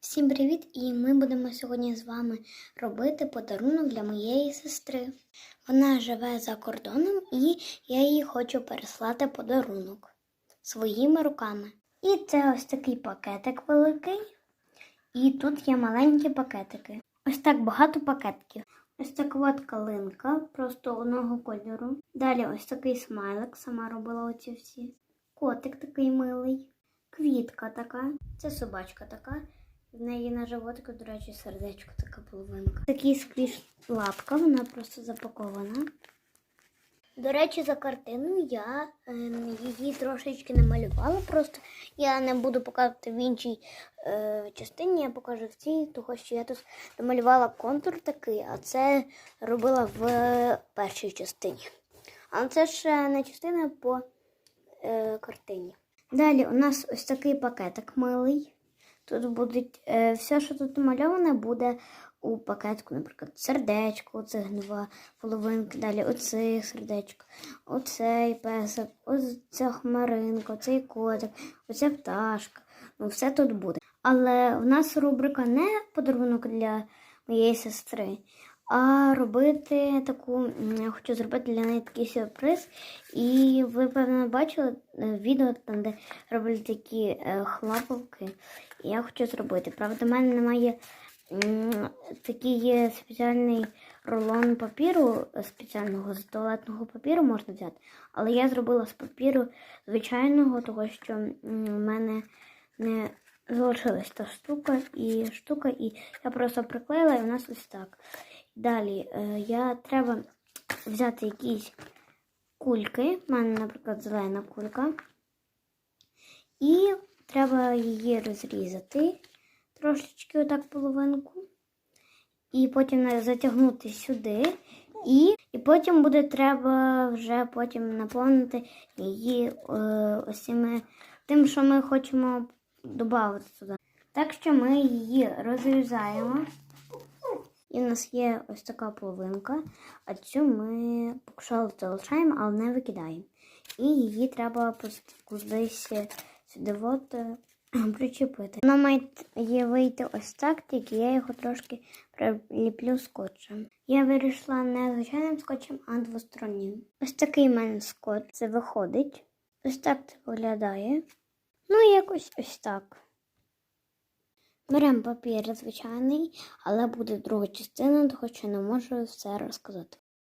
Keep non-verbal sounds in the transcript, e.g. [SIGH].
Всім привіт! І ми будемо сьогодні з вами робити подарунок для моєї сестри. Вона живе за кордоном і я їй хочу переслати подарунок своїми руками. І це ось такий пакетик великий. І тут є маленькі пакетики. Ось так багато пакетків. Ось така от калинка, просто одного кольору. Далі ось такий смайлик, сама робила оці всі. Котик такий милий. Квітка така. Це собачка така. В неї на животику, до речі, сердечко така половинка. Такий сквіш лапка, вона просто запакована. До речі, за картину я е, її трошечки намалювала. Просто я не буду показувати в іншій е, частині, я покажу в цій, тому що я тут намалювала контур такий, а це робила в першій частині. А це ще не частина по е, картині. Далі у нас ось такий пакетик милий. Тут будуть е, все, що тут намальоване, буде у пакетку, наприклад, сердечко, оце гнива половинки, далі оце сердечко, оцей песик, оця хмаринка, оцей котик, оця пташка. Ну, все тут буде. Але в нас рубрика не подарунок для моєї сестри, а робити таку, я хочу зробити для неї такий сюрприз. І ви, певно, бачили е, відео там, де роблять такі е, хлопавки. І я хочу зробити. Правда, в мене немає такий спеціальний рулон папіру, е, спеціального з туалетного папіру можна взяти. Але я зробила з папіру звичайного, того що в мене не залишилась та штука і штука, і я просто приклеїла, і в нас ось так. Далі е, я треба взяти якісь кульки. У мене, наприклад, зелена кулька. І треба її розрізати трошечки отак половинку. І потім затягнути сюди. І, і потім буде треба вже потім наповнити її е, ось цими- тим, що ми хочемо додати туди. Так що ми її розрізаємо. І в нас є ось така половинка, а цю ми що залишаємо, але не викидаємо. І її треба кудись сюди от е, [CLEARS THROAT] причепити. Воно має вийти ось так, тільки я його трошки приліплю скотчем. Я вирішила не звичайним скотчем, а двостороннім. Ось такий в мене скотч. Це виходить. Ось так це виглядає. Ну, якось ось так. Беремо папір звичайний, але буде друга частина, тому що не можу все розказати.